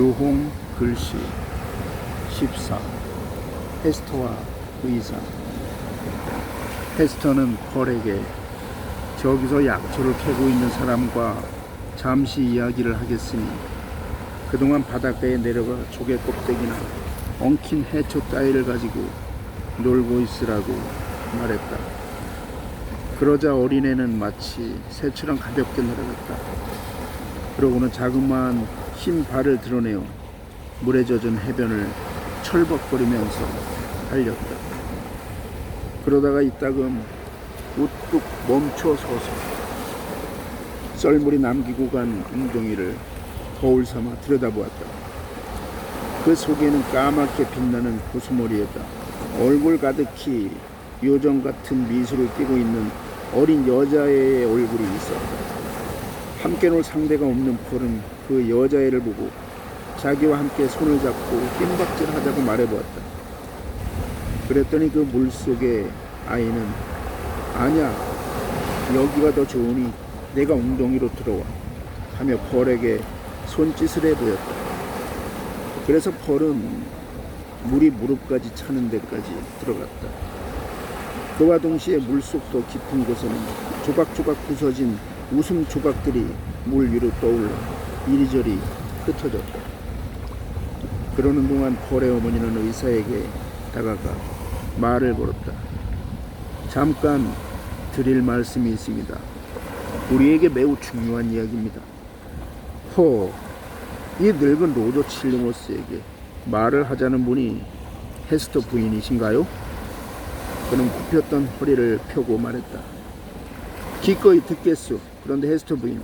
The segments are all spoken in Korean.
교홍 글씨 14 헤스터와 의사 헤스터는 펄에게 저기서 약초를 캐고 있는 사람과 잠시 이야기를 하겠으니 그동안 바닷가에 내려가 조개 껍데기나 엉킨 해초 따위를 가지고 놀고 있으라고 말했다. 그러자 어린애는 마치 새처럼 가볍게 날아갔다. 그러고는 자그마한 흰 발을 드러내어 물에 젖은 해변을 철벅거리면서 달렸다. 그러다가 이따금 우뚝 멈춰 서서 썰물이 남기고 간 웅덩이를 거울 삼아 들여다보았다. 그 속에는 까맣게 빛나는 고수머리에다 얼굴 가득히 요정 같은 미소를 띠고 있는 어린 여자애의 얼굴이 있었다. 함께 놀 상대가 없는 폴은 그 여자애를 보고 자기와 함께 손을 잡고 뜀박질 하자고 말해보았다. 그랬더니 그 물속의 아이는 아니야 여기가 더 좋으니 내가 웅덩이로 들어와 하며 펄에게 손짓을 해 보였다. 그래서 펄은 물이 무릎까지 차는 데까지 들어갔다. 그와 동시에 물속 더 깊은 곳에는 조각조각 부서진 웃음 조각들이 물 위로 떠올라 이리저리 흩어졌다. 그러는 동안 펄의 어머니는 의사에게 다가가 말을 걸었다. 잠깐 드릴 말씀이 있습니다. 우리에게 매우 중요한 이야기입니다. 허, 이 늙은 로저 칠링워스에게 말을 하자는 분이 헤스터 부인이신가요? 그는 굽혔던 허리를 펴고 말했다. 기꺼이 듣겠소. 그런데 헤스터 부인,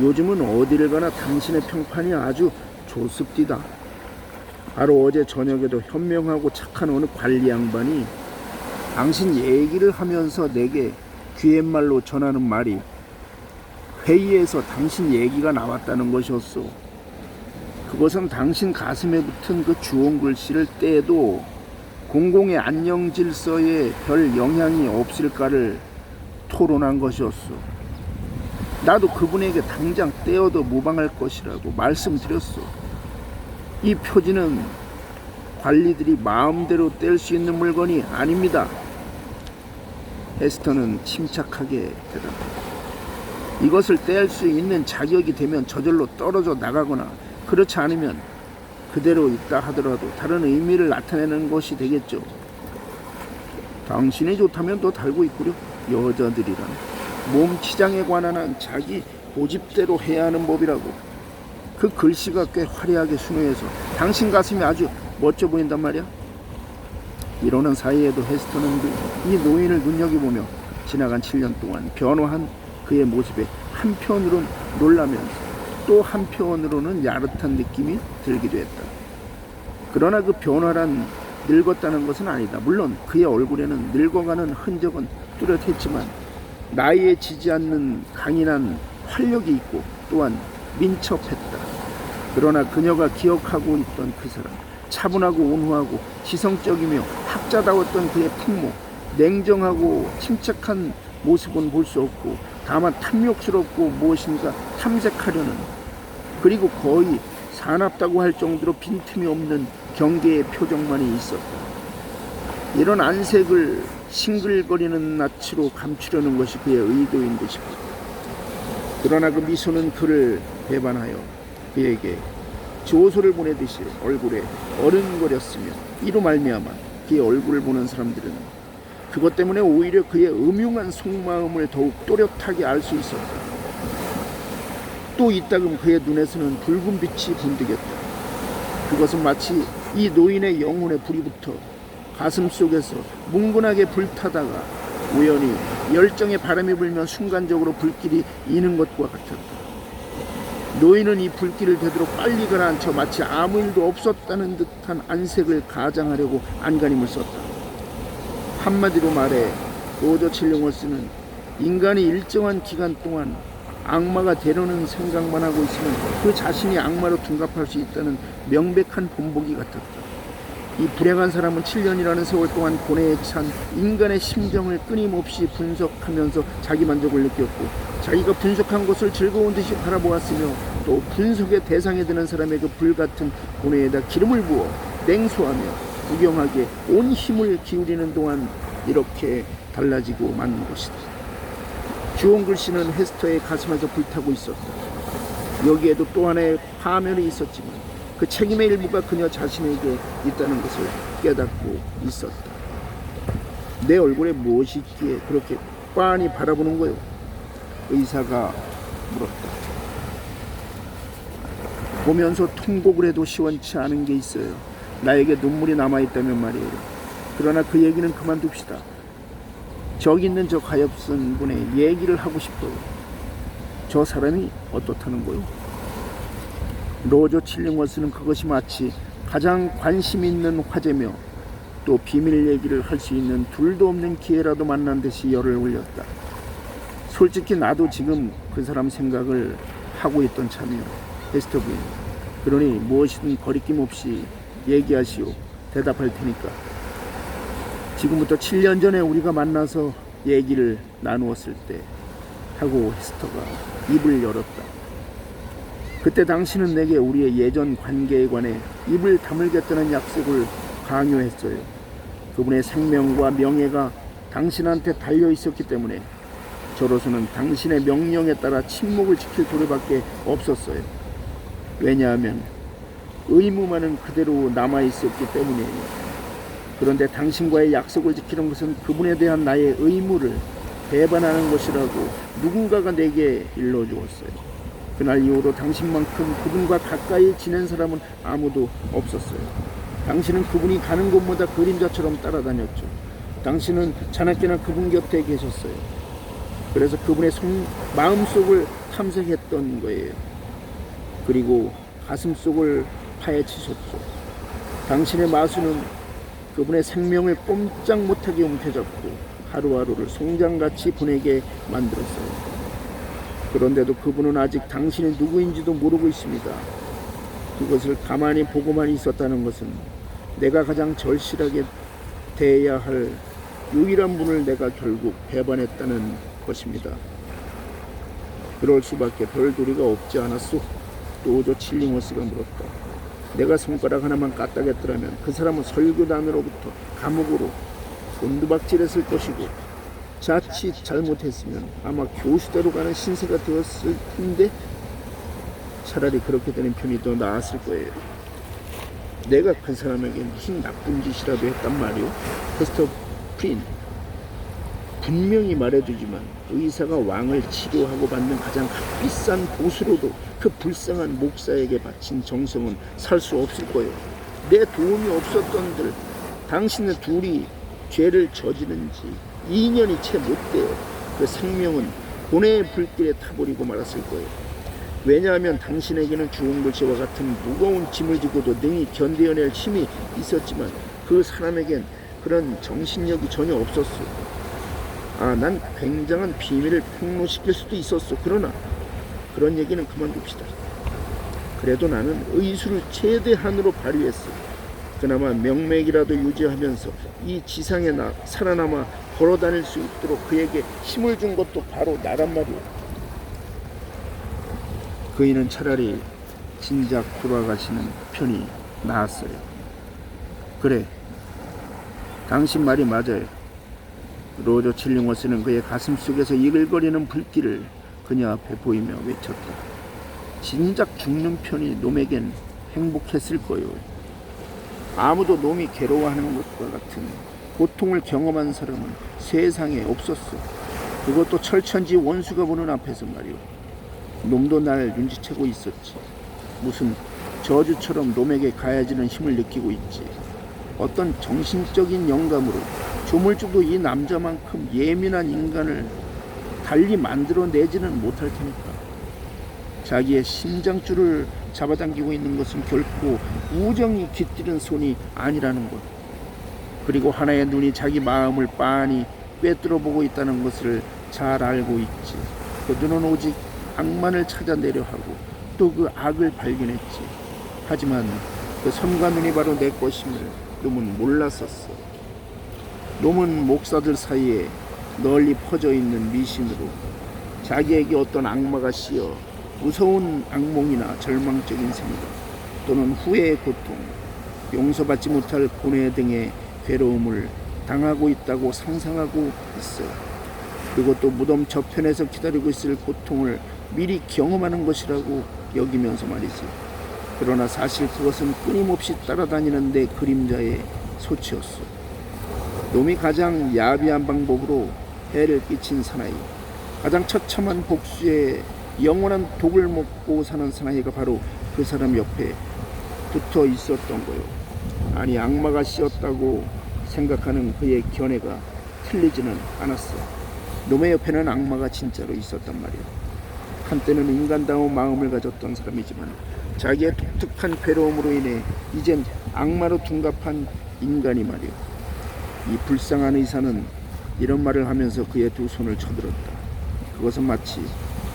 요즘은 어디를 가나 당신의 평판이 아주 좋습디다. 바로 어제 저녁에도 현명하고 착한 어느 관리 양반이 당신 얘기를 하면서 내게 귀옛말로 전하는 말이 회의에서 당신 얘기가 나왔다는 것이었소. 그것은 당신 가슴에 붙은 그 주홍 글씨를 떼도 공공의 안녕 질서에 별 영향이 없을까를 토론한 것이었소. 나도 그분에게 당장 떼어도 무방할 것이라고 말씀드렸소. 이 표지는 관리들이 마음대로 뗄 수 있는 물건이 아닙니다. 헤스터는 침착하게 대답했다. 이것을 뗄 수 있는 자격이 되면 저절로 떨어져 나가거나 그렇지 않으면 그대로 있다 하더라도 다른 의미를 나타내는 것이 되겠죠. 당신이 좋다면 더 달고 있구려. 여자들이란 몸 치장에 관한 한 자기 고집대로 해야 하는 법이라고. 그 글씨가 꽤 화려하게 순화해서 당신 가슴이 아주 멋져 보인단 말이야. 이러는 사이에도 헤스터는 그이 노인을 눈여겨보며 지나간 7년 동안 변화한 그의 모습에 한편으론 놀라면서 또 한편으로는 야릇한 느낌이 들기도 했다. 그러나 그 변화란 늙었다는 것은 아니다. 물론 그의 얼굴에는 늙어가는 흔적은 뚜렷했지만 나이에 지지 않는 강인한 활력이 있고 또한 민첩했다. 그러나 그녀가 기억하고 있던 그 사람, 차분하고 온후하고 지성적이며 학자다웠던 그의 풍모, 냉정하고 침착한 모습은 볼 수 없고 다만 탐욕스럽고 무엇인가 탐색하려는 그리고 거의 사납다고 할 정도로 빈틈이 없는 경계의 표정만이 있었다. 이런 안색을 싱글거리는 낯으로 감추려는 것이 그의 의도인 듯 싶었다. 그러나 그 미소는 그를 배반하여 그에게 조소를 보내듯이 얼굴에 어른거렸으며 이로 말미암아 그의 얼굴을 보는 사람들은 그것 때문에 오히려 그의 음흉한 속마음을 더욱 또렷하게 알 수 있었다. 또 이따금 그의 눈에서는 붉은 빛이 분득였다. 그것은 마치 이 노인의 영혼에 불이 붙어 가슴 속에서 뭉근하게 불타다가 우연히 열정의 바람이 불면 순간적으로 불길이 이는 것과 같았다. 노인은 이 불길을 되도록 빨리 가라앉혀 마치 아무 일도 없었다는 듯한 안색을 가장하려고 안간힘을 썼다. 한마디로 말해 로저 칠링워스는 인간이 일정한 기간 동안 악마가 되려는 생각만 하고 있으면 그 자신이 악마로 둔갑할 수 있다는 명백한 본보기 같았다. 이 불행한 사람은 7년이라는 세월 동안 고뇌에 찬 인간의 심정을 끊임없이 분석하면서 자기 만족을 느꼈고 자기가 분석한 것을 즐거운 듯이 바라보았으며 또 분석의 대상이 되는 사람의 그 불같은 고뇌에다 기름을 부어 냉소하며 구경하기에 온 힘을 기울이는 동안 이렇게 달라지고 마는 것이다. 주홍 글씨는 헤스터의 가슴에서 불타고 있었다. 여기에도 또 하나의 파멸이 있었지만 그 책임의 일부가 그녀 자신에게 있다는 것을 깨닫고 있었다. 내 얼굴에 무엇이 있기에 그렇게 빤히 바라보는 거요? 의사가 물었다. 보면서 통곡을 해도 시원치 않은 게 있어요. 나에게 눈물이 남아있다면 말이에요. 그러나 그 얘기는 그만둡시다. 저기 있는 저 가엾은 분의 얘기를 하고 싶어요. 저 사람이 어떻다는 거요? 로저 칠링워스는 그것이 마치 가장 관심 있는 화제며 또 비밀 얘기를 할 수 있는 둘도 없는 기회라도 만난 듯이 열을 올렸다. 솔직히 나도 지금 그 사람 생각을 하고 있던 참이요. 베스터 부인. 그러니 무엇이든 거리낌 없이 얘기하시오. 대답할 테니까. 지금부터 7년 전에 우리가 만나서 얘기를 나누었을 때 하고 헤스터가 입을 열었다. 그때 당신은 내게 우리의 예전 관계에 관해 입을 다물겠다는 약속을 강요했어요. 그분의 생명과 명예가 당신한테 달려 있었기 때문에 저로서는 당신의 명령에 따라 침묵을 지킬 도리밖에 없었어요. 왜냐하면 의무만은 그대로 남아 있었기 때문이에요. 그런데 당신과의 약속을 지키는 것은 그분에 대한 나의 의무를 배반하는 것이라고 누군가가 내게 일러 주었어요. 그날 이후로 당신만큼 그분과 가까이 지낸 사람은 아무도 없었어요. 당신은 그분이 가는 곳마다 그림자처럼 따라다녔죠. 당신은 자나깨나 그분 곁에 계셨어요. 그래서 그분의 속, 마음속을 탐색했던 거예요. 그리고 가슴속을 파헤치셨죠. 당신의 마수는 그분의 생명을 꼼짝 못하게 움켜잡고 하루하루를 송장같이 보내게 만들었어요. 그런데도 그분은 아직 당신이 누구인지도 모르고 있습니다. 그것을 가만히 보고만 있었다는 것은 내가 가장 절실하게 대해야 할 유일한 분을 내가 결국 배반했다는 것입니다. 그럴 수밖에 별 도리가 없지 않았소? 또저 칠링워스가 물었다. 내가 손가락 하나만 까딱했더라면 그 사람은 설교단으로부터 감옥으로 곤두박질했을 것이고 자칫 잘못했으면 아마 교수대로 가는 신세가 되었을 텐데 차라리 그렇게 되는 편이 더 나았을 거예요. 내가 그 사람에게 무슨 나쁜 짓이라도 했단 말이오? 페스터 프린 분명히 말해두지만 의사가 왕을 치료하고 받는 가장 값비싼 보수로도 그 불쌍한 목사에게 바친 정성은 살 수 없을 거예요. 내 도움이 없었던들 당신네 둘이 죄를 저지른지 2년이 채 못 돼요. 그 생명은 고뇌의 불길에 타버리고 말았을 거예요. 왜냐하면 당신에게는 주홍 글씨와 같은 무거운 짐을 지고도 능히 견뎌낼 힘이 있었지만 그 사람에겐 그런 정신력이 전혀 없었어. 아, 난 굉장한 비밀을 폭로시킬 수도 있었어. 그러나 그런 얘기는 그만둡시다. 그래도 나는 의술을 최대한으로 발휘했어. 그나마 명맥이라도 유지하면서 이 지상에 나 살아남아 걸어 다닐 수 있도록 그에게 힘을 준 것도 바로 나란 말이오. 그이는 차라리 진작 돌아가시는 편이 나았어요. 그래, 당신 말이 맞아요. 로저 칠링워스는 그의 가슴 속에서 이글거리는 불길을 그녀 앞에 보이며 외쳤다. 진작 죽는 편이 놈에겐 행복했을 거요. 아무도 놈이 괴로워하는 것과 같은 고통을 경험한 사람은 세상에 없었어. 그것도 철천지 원수가 보는 앞에서 말이오. 놈도 날 눈치채고 있었지. 무슨 저주처럼 놈에게 가해지는 힘을 느끼고 있지. 어떤 정신적인 영감으로 조물주도 이 남자만큼 예민한 인간을 달리 만들어내지는 못할 테니까. 자기의 심장줄을 잡아당기고 있는 것은 결코 우정이 깃들은 손이 아니라는 것. 그리고 하나의 눈이 자기 마음을 빤히 꿰뚫어 보고 있다는 것을 잘 알고 있지. 그 눈은 오직 악만을 찾아내려 하고 또 그 악을 발견했지. 하지만 그 섬과 눈이 바로 내 것임을 놈은 몰랐었어. 놈은 목사들 사이에 널리 퍼져 있는 미신으로 자기에게 어떤 악마가 씌어 무서운 악몽이나 절망적인 생각 또는 후회의 고통, 용서받지 못할 고뇌 등의 괴로움을 당하고 있다고 상상하고 있어. 그리고 또 무덤 저편에서 기다리고 있을 고통을 미리 경험하는 것이라고 여기면서 말이지. 그러나 사실 그것은 끊임없이 따라다니는 내 그림자의 소치였어. 놈이 가장 야비한 방법으로 해를 끼친 사나이, 가장 처참한 복수에 영원한 독을 먹고 사는 사나이가 바로 그 사람 옆에 붙어 있었던 거요. 아니 악마가 씌었다고 생각하는 그의 견해가 틀리지는 않았어. 놈의 옆에는 악마가 진짜로 있었단 말이야. 한때는 인간다운 마음을 가졌던 사람이지만 자기의 독특한 괴로움으로 인해 이젠 악마로 둔갑한 인간이 말이야. 이 불쌍한 의사는 이런 말을 하면서 그의 두 손을 쳐들었다. 그것은 마치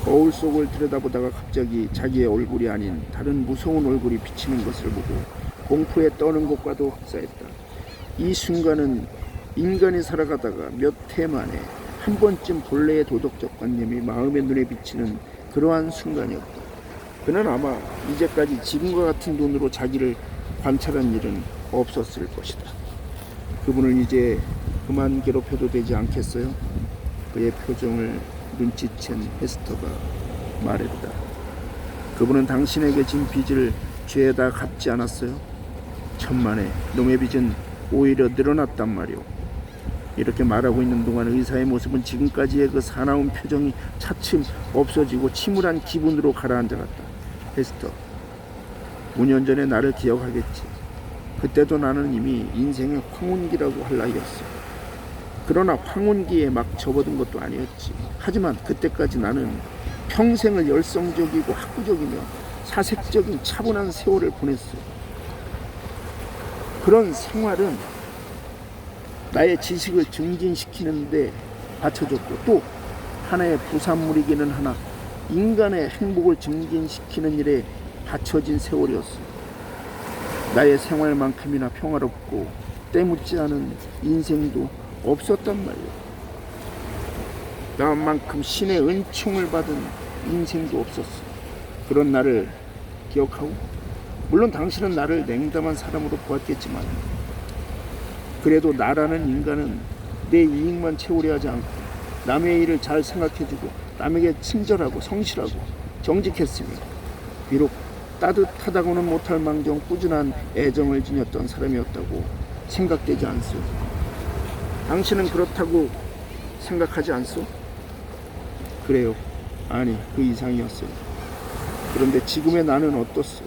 거울 속을 들여다보다가 갑자기 자기의 얼굴이 아닌 다른 무서운 얼굴이 비치는 것을 보고 공포에 떠는 것과도 흡사했다. 이 순간은 인간이 살아가다가 몇 해 만에 한 번쯤 본래의 도덕적 관념이 마음의 눈에 비치는 그러한 순간이었다. 그는 아마 이제까지 지금과 같은 눈으로 자기를 관찰한 일은 없었을 것이다. 그분을 이제 그만 괴롭혀도 되지 않겠어요? 그의 표정을 눈치챈 헤스터가 말했다. 그분은 당신에게 진 빚을 죄에다 갚지 않았어요? 천만에 놈의 빚은 오히려 늘어났단 말이오. 이렇게 말하고 있는 동안 의사의 모습은 지금까지의 그 사나운 표정이 차츰 없어지고 침울한 기분으로 가라앉아갔다. 헤스터, 5년 전에 나를 기억하겠지. 그때도 나는 이미 인생의 황혼기라고 할 나이였어. 그러나 황혼기에 막 접어든 것도 아니었지. 하지만 그때까지 나는 평생을 열성적이고 학구적이며 사색적인 차분한 세월을 보냈어. 그런 생활은 나의 지식을 증진시키는데 바쳐줬고 또 하나의 부산물이기는 하나 인간의 행복을 증진시키는 일에 바쳐진 세월이었어. 나의 생활만큼이나 평화롭고 때묻지 않은 인생도 없었단 말이야. 나만큼 신의 은총을 받은 인생도 없었어. 그런 나를 기억하고 물론 당신은 나를 냉담한 사람으로 보았겠지만 그래도 나라는 인간은 내 이익만 채우려 하지 않고 남의 일을 잘 생각해주고 남에게 친절하고 성실하고 정직했으며 비록 따뜻하다고는 못할 망정 꾸준한 애정을 지녔던 사람이었다고 생각되지 않소. 당신은 그렇다고 생각하지 않소? 그래요. 아니, 그 이상이었어요. 그런데 지금의 나는 어떻소?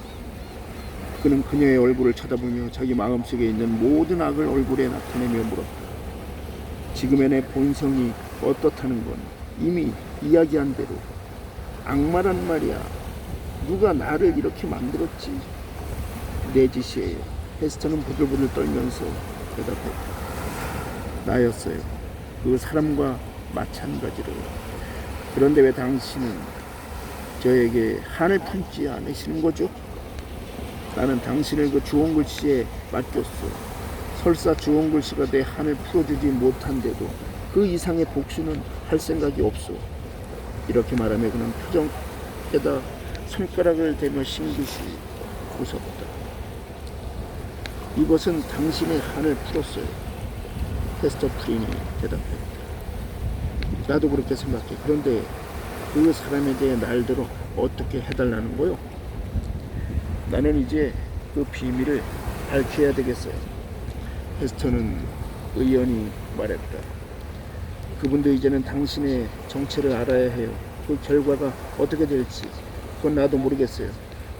그는 그녀의 얼굴을 쳐다보며 자기 마음속에 있는 모든 악을 얼굴에 나타내며 물었다. 지금의 내 본성이 어떻다는 건 이미 이야기한 대로 악마란 말이야. 누가 나를 이렇게 만들었지? 내 짓이에요. 헤스터는 부들부들 떨면서 대답했다. 나였어요. 그 사람과 마찬가지로. 그런데 왜 당신은 저에게 한을 품지 않으시는 거죠? 나는 당신을 그 주홍 글씨에 맡겼어. 설사 주홍 글씨가 내 한을 풀어주지 못한데도 그 이상의 복수는 할 생각이 없어. 이렇게 말하며 그는 표정에다 손가락을 대며 싱긋이 웃었다. 이것은 당신의 한을 풀었어요. 테스터 프린이 대답했다. 나도 그렇게 생각해. 그런데 그 사람에 대해 날대로 어떻게 해달라는 거요? 나는 이제 그 비밀을 밝혀야 되겠어요. 헤스터는 의연히 말했다. 그분도 이제는 당신의 정체를 알아야 해요. 그 결과가 어떻게 될지 그건 나도 모르겠어요.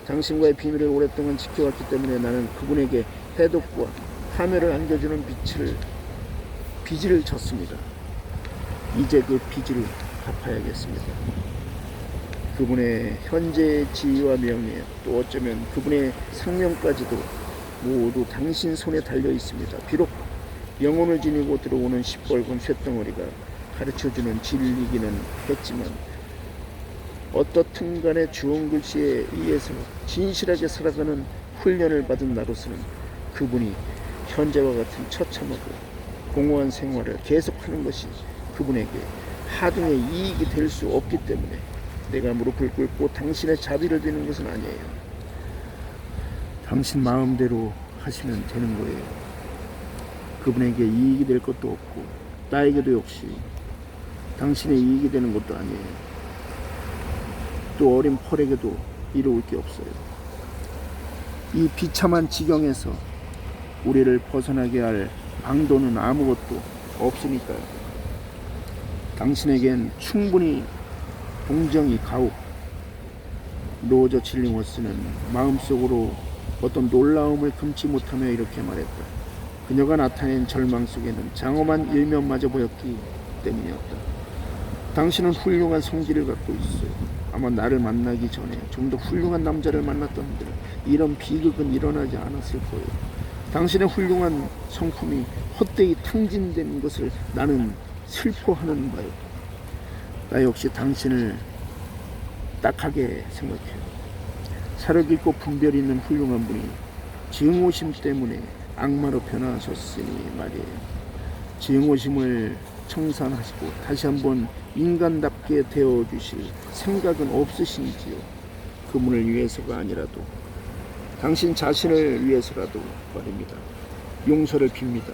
당신과의 비밀을 오랫동안 지켜왔기 때문에 나는 그분에게 해독과 파멸을 안겨주는 빛을 빚을 졌습니다. 이제 그 빚을 갚아야겠습니다. 그분의 현재 지위와 명예 또 어쩌면 그분의 상명까지도 모두 당신 손에 달려 있습니다. 비록 영혼을 지니고 들어오는 시뻘건 쇳덩어리가 가르쳐주는 진리기는 했지만 어떻든 간에 주홍 글씨에 의해서 진실하게 살아가는 훈련을 받은 나로서는 그분이 현재와 같은 처참하고 공허한 생활을 계속하는 것이 그분에게 하등의 이익이 될 수 없기 때문에 내가 무릎을 꿇고 당신의 자비를 비는 것은 아니에요. 당신 마음대로 하시면 되는 거예요. 그분에게 이익이 될 것도 없고 나에게도 역시 당신의 이익이 되는 것도 아니에요. 또 어린 펄에게도 이로울 게 없어요. 이 비참한 지경에서 우리를 벗어나게 할 방도는 아무것도 없으니까요. 당신에겐 충분히 동정이 가오. 로저 칠링워스는 마음속으로 어떤 놀라움을 금치 못하며 이렇게 말했다. 그녀가 나타낸 절망 속에는 장엄한 일면마저 보였기 때문이었다. 당신은 훌륭한 성질을 갖고 있어요. 아마 나를 만나기 전에 좀 더 훌륭한 남자를 만났던들 이런 비극은 일어나지 않았을 거예요. 당신의 훌륭한 성품이 헛되이 탕진된 것을 나는 슬퍼하는 바요. 나 역시 당신을 딱하게 생각해요. 살아있고 분별 있는 훌륭한 분이 증오심 때문에 악마로 변하셨으니 말이에요. 증오심을 청산하시고 다시 한번 인간답게 되어 주실 생각은 없으신지요? 그분을 위해서가 아니라도 당신 자신을 위해서라도 말입니다. 용서를 빕니다.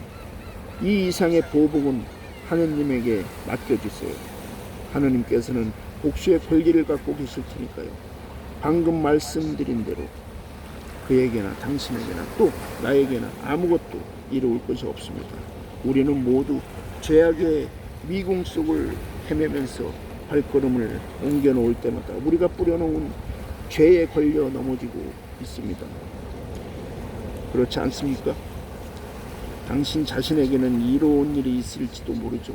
이 이상의 보복은 하느님에게 맡겨주세요. 하느님께서는 복수의 권리를 갖고 계실 테니까요. 방금 말씀드린 대로 그에게나 당신에게나 또 나에게나 아무것도 이루을 것이 없습니다. 우리는 모두 죄악의 미궁 속을 헤매면서 발걸음을 옮겨 놓을 때마다 우리가 뿌려놓은 죄에 걸려 넘어지고 있습니다. 그렇지 않습니까? 당신 자신에게는 이로운 일이 있을지도 모르죠.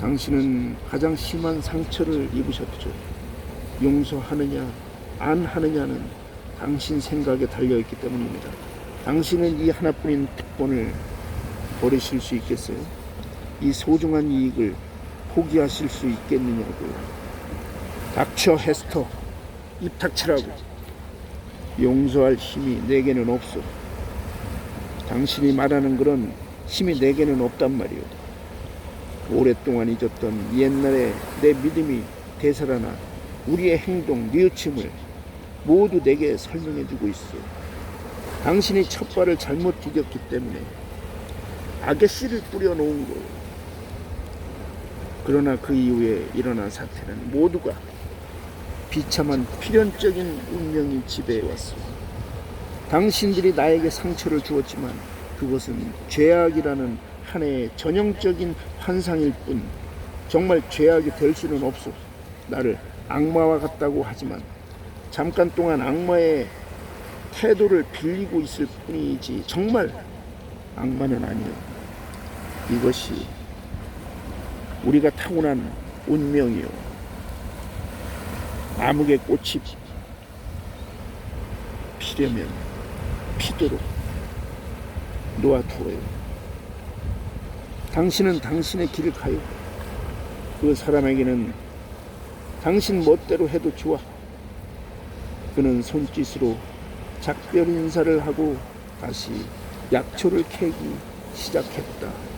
당신은 가장 심한 상처를 입으셨죠. 용서하느냐, 안 하느냐는 당신 생각에 달려있기 때문입니다. 당신은 이 하나뿐인 특권을 버리실 수 있겠어요? 이 소중한 이익을 포기하실 수 있겠느냐고요. 닥쳐 헤스터, 입 닥치라고. 용서할 힘이 내게는 없어. 당신이 말하는 그런 힘이 내게는 없단 말이오. 오랫동안 잊었던 옛날의 내 믿음이 되살아나 우리의 행동, 뉘우침을 모두 내게 설명해 주고 있어. 당신이 첫 발을 잘못 디뎠기 때문에 악의 씨를 뿌려 놓은 거예요. 그러나 그 이후에 일어난 사태는 모두가 비참한 필연적인 운명이 지배해 왔어. 당신들이 나에게 상처를 주었지만 그것은 죄악이라는 하나의 전형적인 환상일 뿐 정말 죄악이 될 수는 없어. 나를 악마와 같다고 하지만 잠깐 동안 악마의 태도를 빌리고 있을 뿐이지 정말 악마는 아니요. 이것이 우리가 타고난 운명이요. 암흑의 꽃이 피려면 피도록 놓아두어요. 당신은 당신의 길을 가요. 그 사람에게는 당신 멋대로 해도 좋아. 그는 손짓으로 작별 인사를 하고 다시 약초를 캐기 시작했다.